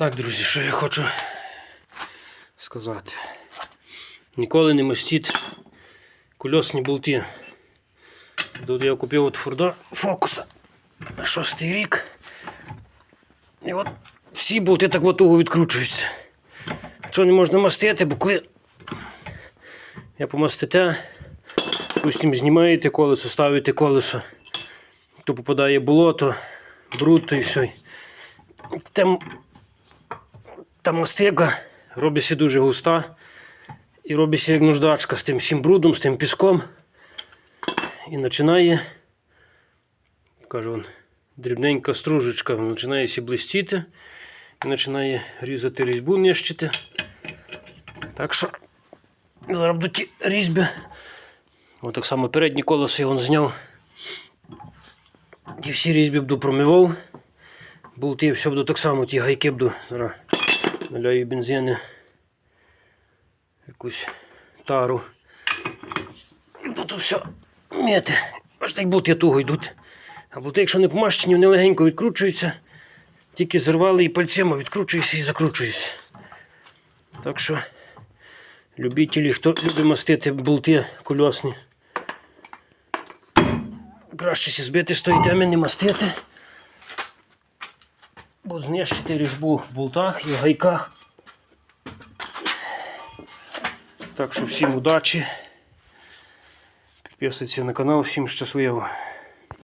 Так, друзі, що я хочу сказати. Ніколи не мастіть кольосні болти. Тут я купив от Форда фокуса шостий рік. І от всі болти так от туго відкручуються. Чого не можна мастити, бо коли я помастите, допустим, знімаєте колесо, ставите колесо, то попадає болото, бруд то і все. Там, та мастика робиться дуже густа і робиться як нуждачка з тим всім брудом, з тим піском. І починає, каже він, дрібненька стружечка, починає сі блистіти і починає різати різьбу, нищити. Так що зараз буду ті різьби. Ось так само передні колеса я вон зняв. Ті всі різьби буду промивав. Болти все буду так само, ті гайки буду зараз наляю бензини. Якусь тару. І буду все мити. Аж так болти туго йдуть. А болти, якщо не помащені, вони легенько відкручуються. Тільки зірвали і пальцями відкручуюся і закручуюся. Так що любителі, хто любить мастити болти кольосні. Краще сі збити з тої теми не мастити. Бо знищити різьбу в болтах і в гайках. Так що всім удачі. Підписуйтесь на канал, всім щасливо.